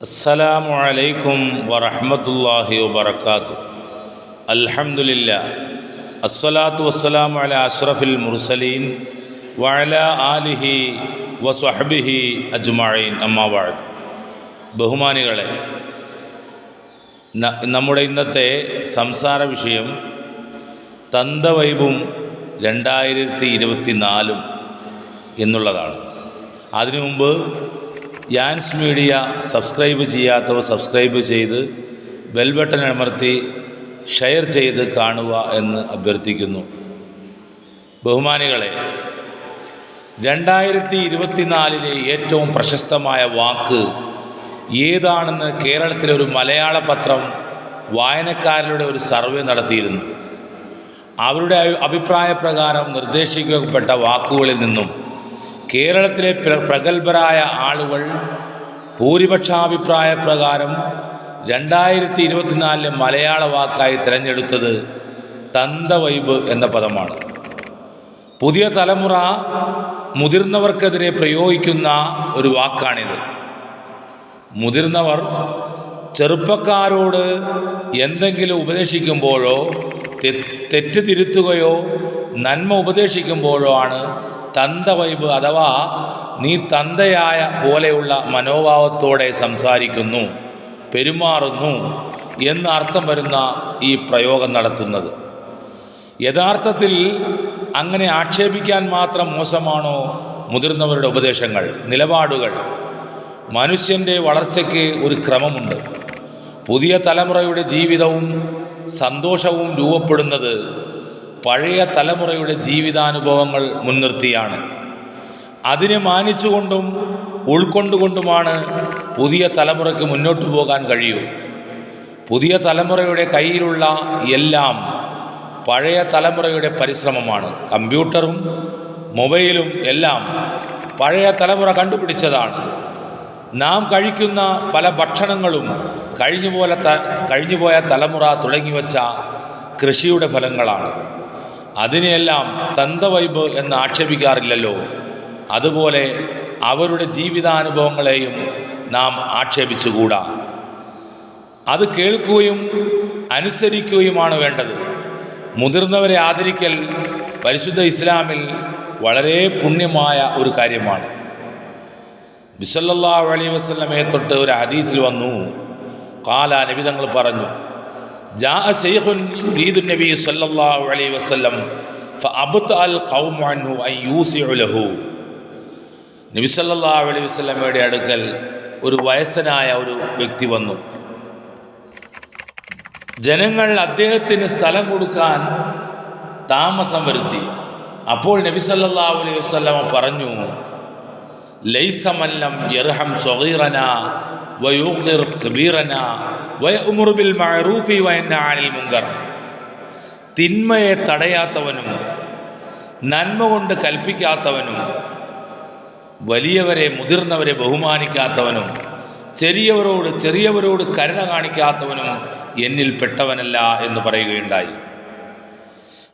അസ്സലാമു അലൈക്കും വറഹമത്തല്ലാഹി വബർക്കാത്തു അൽഹമുല്ല അസ്സലാത്തു വസ്സലാം അല അഷ്റഫിൽ മുർസലീൻ വഅല ആലിഹി വസ്വഹബിഹി അജ്മഈൻ. അമ്മാവാഴ് ബഹുമാനികളെ നമ്മുടെ ഇന്നത്തെ സംസാര വിഷയം തന്തവൈബും രണ്ടായിരത്തി ഇരുപത്തി നാലും എന്നുള്ളതാണ്. അതിനു മുമ്പ് യാൻസ് മീഡിയ സബ്സ്ക്രൈബ് ചെയ്യാത്തവർ സബ്സ്ക്രൈബ് ചെയ്ത് ബെൽ ബട്ടൺ അമർത്തി ഷെയർ ചെയ്ത് കാണുക എന്ന് അഭ്യർത്ഥിക്കുന്നു. ബഹുമാനികളെ രണ്ടായിരത്തി ഇരുപത്തിനാലിലെ ഏറ്റവും പ്രശസ്തമായ വാക്ക് ഏതാണെന്ന് കേരളത്തിലെ ഒരു മലയാള പത്രം വായനക്കാരുടെ ഒരു സർവേ നടത്തിയിരുന്നു. അവരുടെ അഭിപ്രായ അഭിപ്രായപ്രകാരം നിർദ്ദേശിക്കപ്പെട്ട വാക്കുകളിൽ നിന്നും കേരളത്തിലെ പ്ര- പ്രഗത്ഭരായ ആളുകൾ ഭൂരിപക്ഷാഭിപ്രായ പ്രകാരം രണ്ടായിരത്തി ഇരുപത്തിനാലിലെ മലയാള വാക്കായി തിരഞ്ഞെടുത്തത് തന്തവൈബ് എന്ന പദമാണ്. പുതിയ തലമുറ മുതിർന്നവർക്കെതിരെ പ്രയോഗിക്കുന്ന ഒരു വാക്കാണിത്. മുതിർന്നവർ ചെറുപ്പക്കാരോട് എന്തെങ്കിലും ഉപദേശിക്കുമ്പോഴോ തെറ്റ് തിരുത്തുകയോ നന്മ ഉപദേശിക്കുമ്പോഴോ ആണ് തന്തവൈബ് അഥവാ നീ തന്തയായ പോലെയുള്ള മനോഭാവത്തോടെ സംസാരിക്കുന്നു പെരുമാറുന്നു എന്ന അർത്ഥം വരുന്ന ഈ പ്രയോഗം നടത്തുന്നത്. യഥാർത്ഥത്തിൽ അങ്ങനെ ആക്ഷേപിക്കാൻ മാത്രം മോശമാണോ മുതിർന്നവരുടെ ഉപദേശങ്ങൾ നിലപാടുകൾ? മനുഷ്യന്റെ വളർച്ചയ്ക്ക് ഒരു ക്രമമുണ്ട്. പുതിയ തലമുറയുടെ ജീവിതവും സന്തോഷവും രൂപപ്പെടുന്നത് പഴയ തലമുറയുടെ ജീവിതാനുഭവങ്ങൾ മുൻനിർത്തിയാണ്. അതിനെ മാനിച്ചുകൊണ്ടും ഉൾക്കൊണ്ടുകൊണ്ടുമാണ് പുതിയ തലമുറയ്ക്ക് മുന്നോട്ട് പോകാൻ കഴിയൂ. പുതിയ തലമുറയുടെ കയ്യിലുള്ള എല്ലാം പഴയ തലമുറയുടെ പരിശ്രമമാണ്. കമ്പ്യൂട്ടറും മൊബൈലും എല്ലാം പഴയ തലമുറ കണ്ടുപിടിച്ചതാണ്. നാം കഴിക്കുന്ന പല ഭക്ഷണങ്ങളും കഴിഞ്ഞുപോലെ ത കഴിഞ്ഞുപോയ തലമുറ തുടങ്ങിവെച്ച കൃഷിയുടെ ഫലങ്ങളാണ്. അതിനെയെല്ലാം തന്തവൈബ് എന്ന് ആക്ഷേപിക്കാറില്ലല്ലോ. അതുപോലെ അവരുടെ ജീവിതാനുഭവങ്ങളെയും നാം ആക്ഷേപിച്ചുകൂടാ. അത് കേൾക്കുകയും അനുസരിക്കുകയുമാണ് വേണ്ടത്. മുതിർന്നവരെ ആദരിക്കൽ പരിശുദ്ധ ഇസ്ലാമിൽ വളരെ പുണ്യമായ ഒരു കാര്യമാണ്. ബിസല്ലാ അലൈ വസ്ലമയെ തൊട്ട് ഒരു ഹദീസിൽ വന്നു. കാല നബി തങ്ങൾ പറഞ്ഞു ജാ ഷെയ്ഖുൻ ഈദുൻ നബി സല്ലല്ലാഹു അലൈഹി വസല്ലം ഫഅബ്ത അൽ ഖൗമു അൻഹു അൻ യൂസിഉ ലഹു. നബി സല്ലല്ലാഹു അലൈഹി വസല്ലമയുടെ അടുക്കൽ ഒരു വയസ്സനായ ഒരു വ്യക്തി വന്നു. ജനങ്ങൾ അദ്ദേഹത്തിന് സ്ഥലം കൊടുക്കാൻ താമസം വരുത്തി. അപ്പോൾ നബി സല്ലല്ലാഹു അലൈഹി വസല്ലമ പറഞ്ഞു ലൈസമല്ലം യർഹം സ്വഗീറന വയൂഖിർ കബീറന വയഉമുറു ബിൽ മഅറൂഫി അനിൽ മുങ്കർ. തിന്മയെ തടയാത്തവനും നന്മ കൊണ്ട് കൽപ്പിക്കാത്തവനും വലിയവരെ മുതിർന്നവരെ ബഹുമാനിക്കാത്തവനും ചെറിയവരോട് ചെറിയവരോട് കരുണ കാണിക്കാത്തവനും എന്നിൽ പെട്ടവനല്ല എന്ന് പറയുകയുണ്ടായി.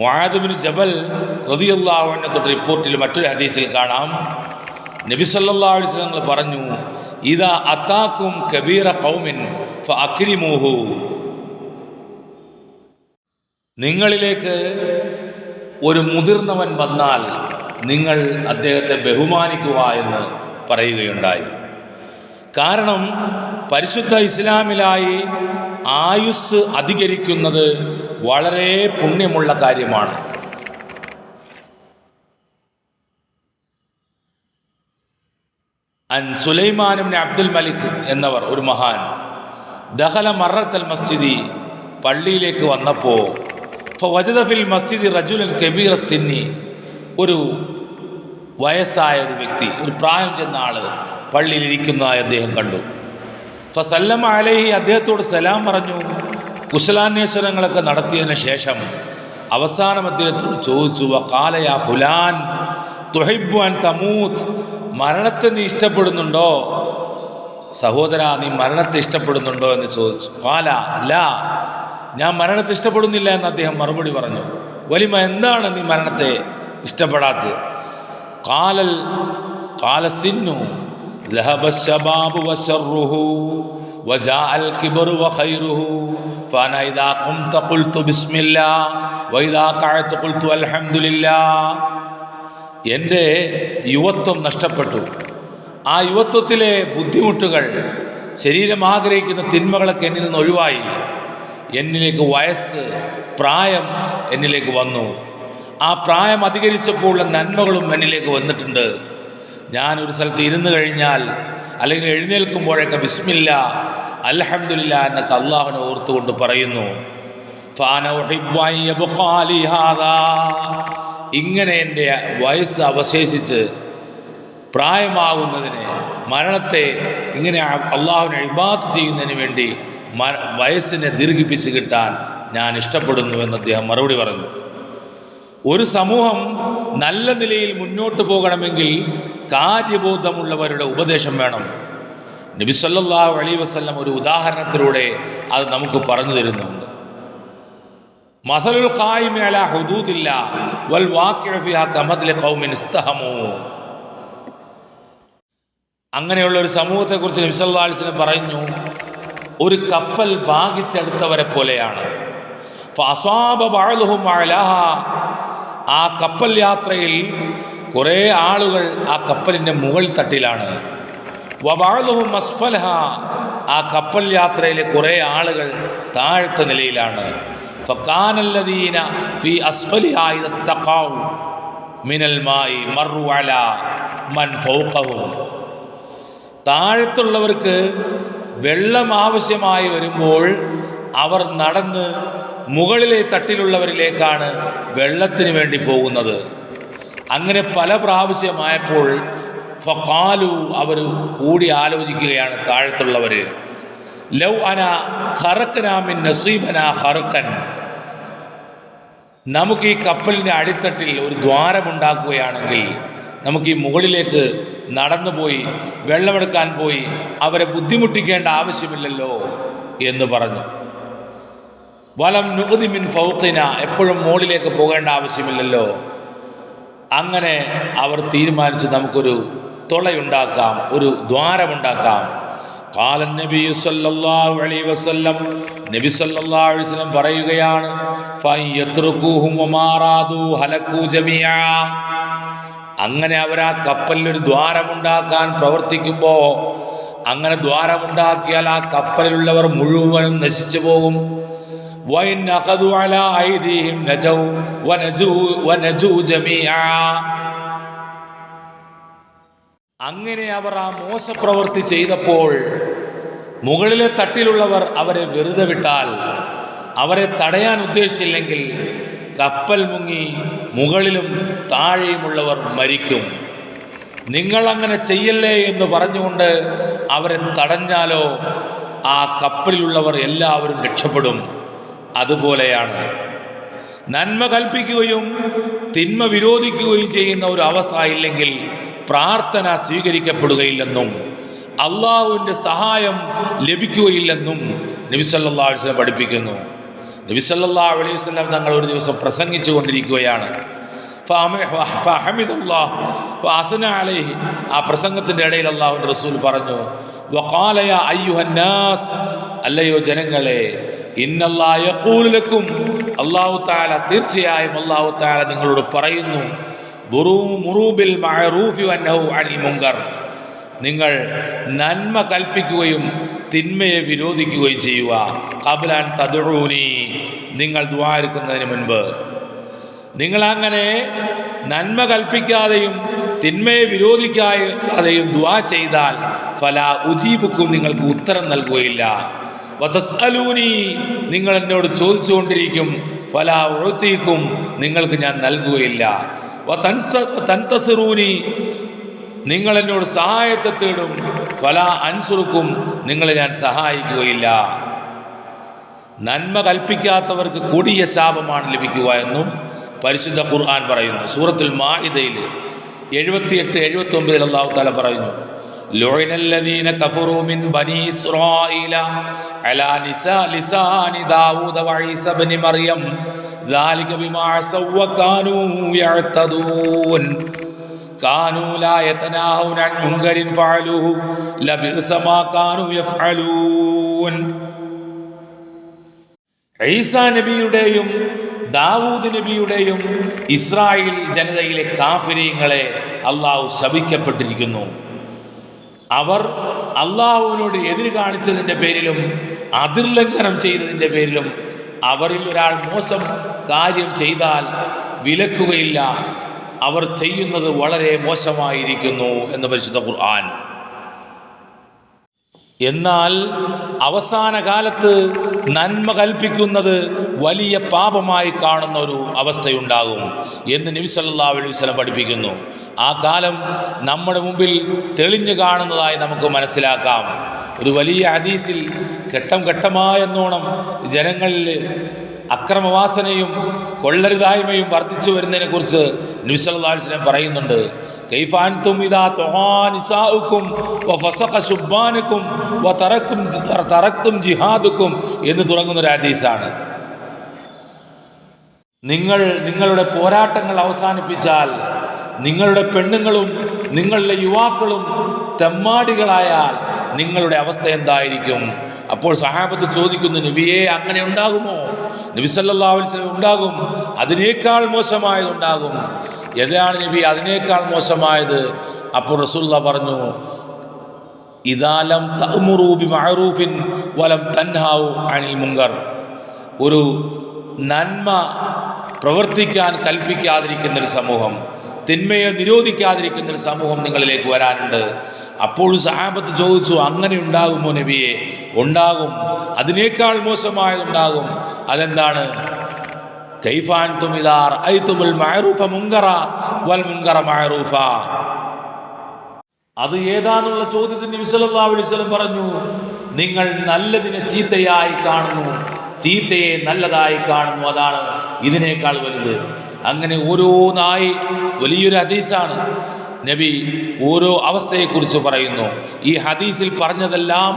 മുആദുബിന് ജബൽ റതിയുള്ളാഹുവിനെ തൊട്ട് റിപ്പോർട്ടിൽ മറ്റൊരു ഹദീസിൽ കാണാം. നബി അലൈഹി വസല്ലം പറഞ്ഞു കബീറ നിങ്ങളിലേക്ക് ഒരു മുതിർന്നവൻ വന്നാൽ നിങ്ങൾ അദ്ദേഹത്തെ ബഹുമാനിക്കുക എന്ന് പറയുകയുണ്ടായി. കാരണം പരിശുദ്ധ ഇസ്ലാമിലായി ആയുസ് അധികരിക്കുന്നത് വളരെ പുണ്യമുള്ള കാര്യമാണ്. അൻ സുലൈമാനും അബ്ദുൽ മലിക് എന്നവർ ഒരു മഹാൻ. ദഹല മറത്തൽ മസ്ജിദി പള്ളിയിലേക്ക് വന്നപ്പോൾ വജദഫിൽ മസ്ജിദി റജുലൽ കബീർ സിന്നി ഒരു വയസ്സായ ഒരു വ്യക്തി ഒരു പ്രായം ചെന്ന ആൾ പള്ളിയിലിരിക്കുന്നതായി അദ്ദേഹം കണ്ടു. ഫസല്ലമ അലഹി അദ്ദേഹത്തോട് സലാം പറഞ്ഞു കുശലാന്വേഷണങ്ങളൊക്കെ നടത്തിയതിന് ശേഷം അവസാനം അദ്ദേഹത്തോട് ചോദിച്ചു വക്കാലയ ഫുലാൻ? തുഹൈബുൻ തമൂത്ത് മരണത്തെ നീ ഇഷ്ടപ്പെടുന്നുണ്ടോ സഹോദര നീ മരണത്തെ ഇഷ്ടപ്പെടുന്നുണ്ടോ എന്ന് ചോദിച്ചു കാല അല്ല ഞാൻ മരണത്തെ ഇഷ്ടപ്പെടുന്നില്ല എന്ന് അദ്ദേഹം മറുപടി പറഞ്ഞു വലിമ എന്താണ് നീ മരണത്തെ ഇഷ്ടപ്പെടാത്തത് കാലൽ കാലസിന്നു ذهب الشباب وشره وجاء الكبر وخيره فأنا إذا قمت قلت بسم الله وإذا قعدت قلت الحمد لله എന്റെ യുവത്വം നഷ്ടപ്പെട്ടു. ആ യുവത്വത്തിലെ ബുദ്ധിമുട്ടുകൾ ശരീരം ആഗ്രഹിക്കുന്ന തിന്മകളൊക്കെ എന്നിൽ നിന്ന് ഒഴിവായി. എന്നിലേക്ക് വയസ്സ് പ്രായം എന്നിലേക്ക് വന്നു. ആ പ്രായം അധികരിച്ചപ്പോൾ ഉള്ള നന്മകളും എന്നിലേക്ക് വന്നിട്ടുണ്ട്. ഞാൻ ഒരു സ്ഥലത്ത് ഇരുന്ന് കഴിഞ്ഞാൽ അല്ലെങ്കിൽ എഴുന്നേൽക്കുമ്പോഴൊക്കെ ബിസ്മില്ല അലഹമില്ല എന്നൊക്കെ അള്ളാഹുവിനെ ഓർത്തുകൊണ്ട് പറയുന്നു. ഫാന ഇങ്ങനെ എന്റെ വയസ്സ് അവശേഷിച്ച് പ്രായമാകുന്നതിന് മരണത്തെ ഇങ്ങനെ അള്ളാഹുവിനെ ഇബാത്ത് ചെയ്യുന്നതിന് വേണ്ടി വയസ്സിനെ ദീർഘിപ്പിച്ച് കിട്ടാൻ ഞാൻ ഇഷ്ടപ്പെടുന്നു എന്ന് അദ്ദേഹം മറുപടി പറഞ്ഞു. ഒരു സമൂഹം നല്ല നിലയിൽ മുന്നോട്ട് പോകണമെങ്കിൽ കാര്യബോധമുള്ളവരുടെ ഉപദേശം വേണം. നബി സല്ലല്ലാഹു അലൈഹി വസല്ലം ഒരു ഉദാഹരണത്തിലൂടെ അത് നമുക്ക് പറഞ്ഞു തരുന്നുണ്ട്. മസലുൽ ഖായിമി അലാ ഹുദൂദില്ല വൽ വാഖിഉ ഫിഹാ കമത്ലി ഖൗമിൻ ഇസ്തഹമൂ അങ്ങനെയുള്ള ഒരു സമൂഹത്തെക്കുറിച്ച് നബി സല്ലല്ലാഹു അലൈഹി വസല്ലം പറഞ്ഞു ഒരു കപ്പൽ ഭാഗിച്ചെടുത്തവരെ പോലെയാണ് ഫഅസ്വാബ ബഅലുഹും അലാഹാ. ആ കപ്പൽ യാത്രയിൽ കുറേ ആളുകൾ ആ കപ്പലിന്റെ മുകൾ തട്ടിലാണ് വബഅ്ളുഹും അസ്ഫലഹ. ആ കപ്പൽ യാത്രയിലെ കുറേ ആളുകൾ താഴത്തെ നിലയിലാണ് ഫക്കാനല്ലദീന ഫി അസ്ഫലിഹായി ഇദ ഇസ്തഖാഉ മിനൽ മായി മറു അല മൻ ഫൗഖഹും. താഴത്തുള്ളവർക്ക് വെള്ളം ആവശ്യമായി വരുമ്പോൾ അവർ നടന്ന് മുകളിലെ തട്ടിലുള്ളവരിലേക്കാണ് വെള്ളത്തിന് വേണ്ടി പോകുന്നത്. അങ്ങനെ പല പ്രാവശ്യമായപ്പോൾ ഫക്കാലു അവർ കൂടി ആലോചിക്കുകയാണ് താഴത്തുള്ളവർ ലൗ അന ഹറക്കനാമിൻ നസീബന ഹറക്കൻ നമുക്ക് ഈ കപ്പലിന്റെ അടിത്തട്ടിൽ ഒരു ദ്വാരമുണ്ടാക്കുകയാണെങ്കിൽ നമുക്ക് ഈ മുകളിലേക്ക് നടന്നുപോയി വെള്ളമെടുക്കാൻ പോയി അവരെ ബുദ്ധിമുട്ടിക്കേണ്ട ആവശ്യമില്ലല്ലോ എന്ന് പറഞ്ഞു. വലം നുഹതി മിൻ ഫൗത്തിന എപ്പോഴും മുകളിലേക്ക് പോകേണ്ട ആവശ്യമില്ലല്ലോ. അങ്ങനെ അവർ തീരുമാനിച്ച് നമുക്കൊരു തുളയുണ്ടാക്കാം ഒരു ദ്വാരമുണ്ടാക്കാം. കാലൻ നബി സല്ലല്ലാഹു അലൈഹി വസല്ലം നബി സല്ലല്ലാഹു അലൈഹി വസല്ലം പറയുകയാണ് ഫയത്രുകൂഹും വമാറാദു ഹലക്കൂ ജമിയ അങ്ങനെ അവർ ആ കപ്പലിൽ ഒരു ദ്വാരമുണ്ടാക്കാൻ പ്രവർത്തിക്കുമ്പോൾ അങ്ങനെ ദ്വാരമുണ്ടാക്കിയാൽ ആ കപ്പലിലുള്ളവർ മുഴുവനും നശിച്ചു പോകും وإن أخذوا على أيديهم نجوا ونجوا ونجوا جميعا അങ്ങനെ അവർ ആ മോശപ്രവൃത്തി ചെയ്തപ്പോൾ മുകളിലെ തട്ടിലുള്ളവർ അവരെ വെറുതെ വിട്ടാൽ അവരെ തടയാൻ ഉദ്ദേശിച്ചില്ലെങ്കിൽ കപ്പൽ മുങ്ങി മുകളിലും താഴെയുമുള്ളവർ മരിക്കും. നിങ്ങൾ അങ്ങനെ ചെയ്യല്ലേ എന്ന് പറഞ്ഞുകൊണ്ട് അവരെ തടഞ്ഞാലോ ആ കപ്പലിലുള്ളവർ എല്ലാവരും രക്ഷപ്പെടും. അതുപോലെയാണ്. നന്മ കൽപ്പിക്കുകയും തിന്മ വിരോധിക്കുകയും ചെയ്യുന്ന ഒരു അവസ്ഥ ഇല്ലെങ്കിൽ പ്രാർത്ഥന സ്വീകരിക്കപ്പെടുകയില്ലെന്നും അള്ളാഹുവിന്റെ സഹായം ലഭിക്കുകയില്ലെന്നും നബിസല്ലാ വസ്ലം പഠിപ്പിക്കുന്നു. നബിസല്ലാ അലൈഹി വസ്ലം തങ്ങൾ ഒരു ദിവസം പ്രസംഗിച്ചു കൊണ്ടിരിക്കുകയാണ്. ആ പ്രസംഗത്തിന്റെ ഇടയിൽ അള്ളാഹുവിന്റെ റസൂൽ പറഞ്ഞു അയ്യുഹന്നാസ്. അല്ലയോ ജനങ്ങളെ ഇന്നല്ലാ യഖൂലു ലക്കും. അള്ളാഹു താല തീർച്ചയായും അള്ളാഹു താല നിങ്ങളോട് പറയുന്നു ബുറൂ മുറൂബിൽ മുങ്കർ. നിങ്ങൾ നന്മ കൽപ്പിക്കുകയും തിന്മയെ വിരോധിക്കുകയും ചെയ്യുക. കബലാൻ തതുഴൂനി നിങ്ങൾ ദ്വാരിക്കുന്നതിന് മുൻപ്. നിങ്ങളങ്ങനെ നന്മ കൽപ്പിക്കാതെയും തിന്മയെ വിരോധിക്കാതെയും ദ്വാ ചെയ്താൽ ഫല ഉജീബുക്കും നിങ്ങൾക്ക് ഉത്തരം നൽകുകയില്ല. വതസ്അലൂനി. നിങ്ങൾ എന്നോട് ചോദിച്ചുകൊണ്ടിരിക്കും ഫല ഉഴത്തീക്കും നിങ്ങൾക്ക് ഞാൻ നൽകുകയില്ല. തൻതസിറൂനി നിങ്ങൾ എന്നോട് സഹായത്തെ തേടും ഫല അൻസുറുക്കും നിങ്ങളെ ഞാൻ സഹായിക്കുകയില്ല നന്മ കൽപ്പിക്കാത്തവർക്ക് കൊടിയ ശാപമാണ് ലഭിക്കുക എന്നും പരിശുദ്ധ ഖുർആൻ പറയുന്നു സൂറത്തുൽ മാഇദയിൽ എഴുപത്തിയെട്ട് എഴുപത്തി ഒമ്പതിൽ അള്ളാഹു താല പറയുന്നു لعن الذين كفروا من بني إسرائيل على نساء لسان داود وعيسى بن مريم ذلك بما عصوا وكانوا يعتدون كانوا لا يتناهون عن منكر فعلوه لبئس ما كانوا يفعلون ഈസാ നബിയുടെയും ദാവൂദ് നബിയുടെയും ഇസ്രായേൽ ജനതയിലെ കാഫിര്യങ്ങളെ അള്ളാഹു ശപിക്കപ്പെട്ടിരിക്കുന്നു അവർ അള്ളാഹുവിനോട് എതിര് കാണിച്ചതിൻ്റെ പേരിലും അതിർലംഘനം ചെയ്തതിൻ്റെ പേരിലും അവരിൽ ഒരാൾ മോശം കാര്യം ചെയ്താൽ വിലക്കുകയില്ല അവർ ചെയ്യുന്നത് വളരെ മോശമായിരിക്കുന്നു എന്ന് പരിശുദ്ധ ഖുർആൻ. എന്നാൽ അവസാന കാലത്ത് നന്മ കൽപ്പിക്കുന്നത് വലിയ പാപമായി കാണുന്ന ഒരു അവസ്ഥയുണ്ടാകും എന്ന് നബി സല്ലല്ലാഹു അലൈഹി വസല്ലം പഠിപ്പിക്കുന്നു. ആ കാലം നമ്മുടെ മുമ്പിൽ തെളിഞ്ഞു കാണുന്നതായി നമുക്ക് മനസ്സിലാക്കാം. ഒരു വലിയ ഹദീസിൽ ഘട്ടം ഘട്ടമായെന്നോണം ജനങ്ങളിൽ അക്രമവാസനയും കൊള്ളരുതായ്മയും വർദ്ധിച്ചു വരുന്നതിനെക്കുറിച്ച് നബി സല്ലല്ലാഹു അലൈഹി വസല്ലം പറയുന്നുണ്ട്. ജിഹാദുക്കും എന്ന് തുടങ്ങുന്ന ഒരു ഹദീസാണ്. നിങ്ങൾ നിങ്ങളുടെ പോരാട്ടങ്ങൾ അവസാനിപ്പിച്ചാൽ നിങ്ങളുടെ പെണ്ണുങ്ങളും നിങ്ങളുടെ യുവാക്കളും തെമ്മാടികളായാൽ നിങ്ങളുടെ അവസ്ഥ എന്തായിരിക്കും? അപ്പോൾ സഹാബത്ത് ചോദിക്കുന്നു നബിയെ അങ്ങനെ ഉണ്ടാകുമോ? നബി സല്ലല്ലാഹു അലൈഹി വസല്ലം ഉണ്ടാകും. അതിനേക്കാൾ മോശമായതുണ്ടാകും ഏതാണ് നബി അതിനേക്കാൾ മോശമായത്? അപ്പോൾ റസൂല്ല പറഞ്ഞു ഇതാലം തഅ്മുറൂ മഹറൂഫിൻ വലം തൻഹാവു അനിൽ മുങ്കർ ഒരു നന്മ പ്രവർത്തിക്കാൻ കൽപ്പിക്കാതിരിക്കുന്ന ഒരു സമൂഹം തിന്മയെ നിരോധിക്കാതിരിക്കുന്ന ഒരു സമൂഹം നിങ്ങളിലേക്ക് വരാനുണ്ട്. അപ്പോൾ സഹാബത്ത് ചോദിച്ചു അങ്ങനെ ഉണ്ടാകുമോ നബിയെ? ഉണ്ടാകും. അതിനേക്കാൾ മോശമായതുണ്ടാകും. അതെന്താണ്? കൈഫാൻ തുമിദാർ ഐതുമുൽ മഹറൂഫ മുങ്കറ വൽ മുങ്കറ മഹറൂഫ അത് ഏതാന്നുള്ള ചോദ്യത്തിന് നബി സല്ലല്ലാഹു അലൈഹി വസല്ലം പറഞ്ഞു നിങ്ങൾ നല്ലതിനെ ചീത്തയായി കാണുന്നു. ചീത്തയെ നല്ലതായി കാണുന്നു. അതാണ് ഇതിനേക്കാൾ വലുത്. അങ്ങനെ ഓരോന്നായി വലിയൊരു ഹദീസാണ്. നബി ഓരോ അവസ്ഥയെക്കുറിച്ച് പറയുന്നു. ഈ ഹദീസിൽ പറഞ്ഞതെല്ലാം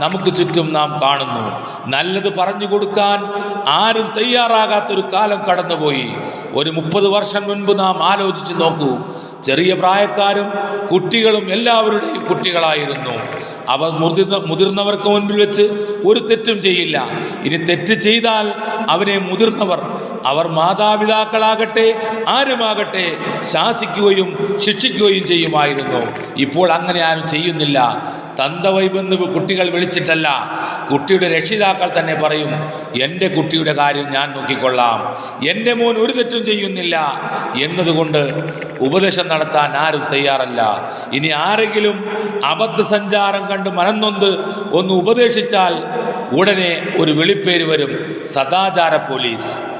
നമുക്ക് ചുറ്റും നാം കാണുന്നു. നല്ലത് പറഞ്ഞു കൊടുക്കാൻ ആരും തയ്യാറാകാത്തൊരു കാലം കടന്നുപോയി. ഒരു മുപ്പത് വർഷം മുൻപ് നാം ആലോചിച്ച് നോക്കൂ. ചെറിയ പ്രായക്കാരും കുട്ടികളും എല്ലാവരുടെയും കുട്ടികളായിരുന്നു. അവർ മുതിർന്ന മുതിർന്നവർക്ക് മുൻപിൽ വെച്ച് ഒരു തെറ്റും ചെയ്യില്ല. ഇനി തെറ്റ് ചെയ്താൽ അവനെ മുതിർന്നവർ അവർ മാതാപിതാക്കളാകട്ടെ ആരുമാകട്ടെ ശാസിക്കുകയും ശിക്ഷിക്കുകയും ചെയ്യുമായിരുന്നു. ഇപ്പോൾ അങ്ങനെ ആരും ചെയ്യുന്നില്ല. തന്തവൈബെന്ന് കുട്ടികൾ വിളിച്ചിട്ടല്ല കുട്ടിയുടെ രക്ഷിതാക്കൾ തന്നെ പറയും എന്റെ കുട്ടിയുടെ കാര്യം ഞാൻ നോക്കിക്കൊള്ളാം. എന്റെ മോൻ ഒരു തെറ്റും ചെയ്യുന്നില്ല. എന്നതുകൊണ്ട് ഉപദേശം നടത്താൻ ആരും തയ്യാറല്ല. ഇനി ആരെങ്കിലും അബദ്ധ സഞ്ചാരം കണ്ട് മനന്നൊന്ത് ഒന്ന് ഉപദേശിച്ചാൽ ഉടനെ ഒരു വെളിപ്പേര് വരും സദാചാര പോലീസ്.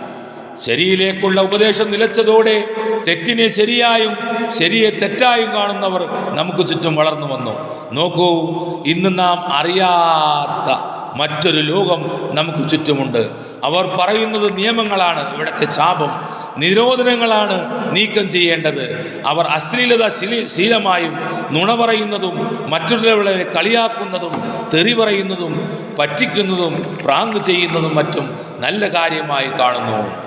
ശരിയിലേക്കുള്ള ഉപദേശം നിലച്ചതോടെ തെറ്റിനെ ശരിയായും ശരിയെ തെറ്റായും കാണുന്നവർ നമുക്ക് ചുറ്റും വളർന്നു വന്നു. നോക്കൂ ഇന്ന് നാം അറിയാത്ത മറ്റൊരു ലോകം നമുക്ക് ചുറ്റുമുണ്ട്. അവർ പറയുന്നത് നിയമങ്ങളാണ് ഇവിടുത്തെ ശാപം. നിരോധനങ്ങളാണ് നീക്കം ചെയ്യേണ്ടത്. അവർ അശ്ലീലത ശീലി ശീലമായും നുണ പറയുന്നതും മറ്റുള്ളവരെ കളിയാക്കുന്നതും തെറി പറയുന്നതും പറ്റിക്കുന്നതും പ്രാങ്ക് ചെയ്യുന്നതും മറ്റും നല്ല കാര്യമായി കാണുന്നു.